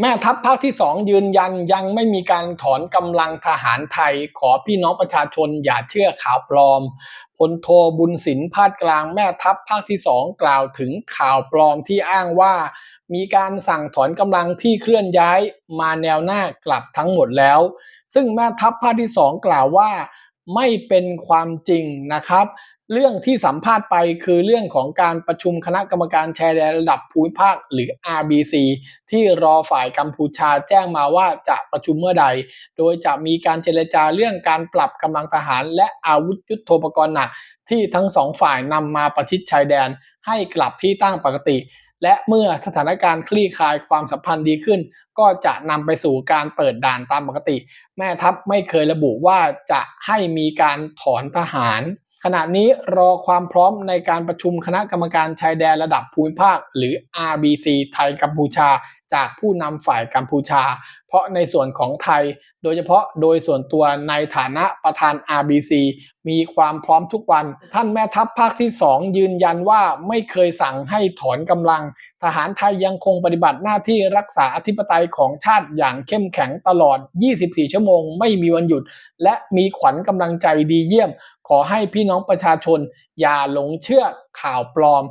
แม่ทัพภาคที่2ยืนยันยังไม่มีการถอนกำลังทหารไทย ขอพี่น้องประชาชนอย่าเชื่อข่าวปลอมพลโทบุญสินพาดกลางแม่ทัพภาคที่2กล่าวถึงข่าวปลอมที่อ้างว่า มีการสั่งถอนกำลังที่เคลื่อนย้ายมาแนวหน้ากลับทั้งหมดแล้ว ซึ่งแม่ทัพภาคที่2กล่าวว่า ไม่เป็นความจริงนะครับ เรื่องที่สัมภาษณ์ไปคือเรื่องของการประชุมคณะกรรมการชายแดนระดับภูมิภาคหรือ RBC ที่รอฝ่ายกัมพูชาแจ้งมาว่าจะประชุมเมื่อใด โดยจะมีการเจรจาเรื่องการปรับกำลังทหารและอาวุธยุโทโธปกรณ์หนักที่ทั้งสองฝ่ายนำมาประชิดชายแดนให้กลับที่ตั้งปกติ และเมื่อสถานการณ์คลี่คลายความสัมพันธ์ดีขึ้น ก็จะนำไปสู่การเปิดด่านตามปกติ แม่ทัพไม่เคยระบุว่าจะให้มีการถอนทหาร ขณะนี้รอความพร้อมในการประชุมคณะกรรมการชายแดนระดับภูมิภาค หรือ RBC ไทยกัมพูชา จากผู้นำฝ่ายกัมพูชา เพราะในส่วนของไทย โดยเฉพาะโดยส่วนตัวในฐานะประธาน RBC มีความพร้อมทุกวัน ท่านแม่ทัพภาคที่ 2 ยืนยันว่าไม่เคยสั่งให้ถอนกำลัง ทหารไทยยังคงปฏิบัติหน้าที่รักษาอธิปไตยของชาติอย่างเข้มแข็งตลอด 24 ชั่วโมงไม่มีวันหยุด และมีขวัญกำลังใจดีเยี่ยม ขอให้พี่น้องประชาชน อย่าหลงเชื่อข่าวปลอม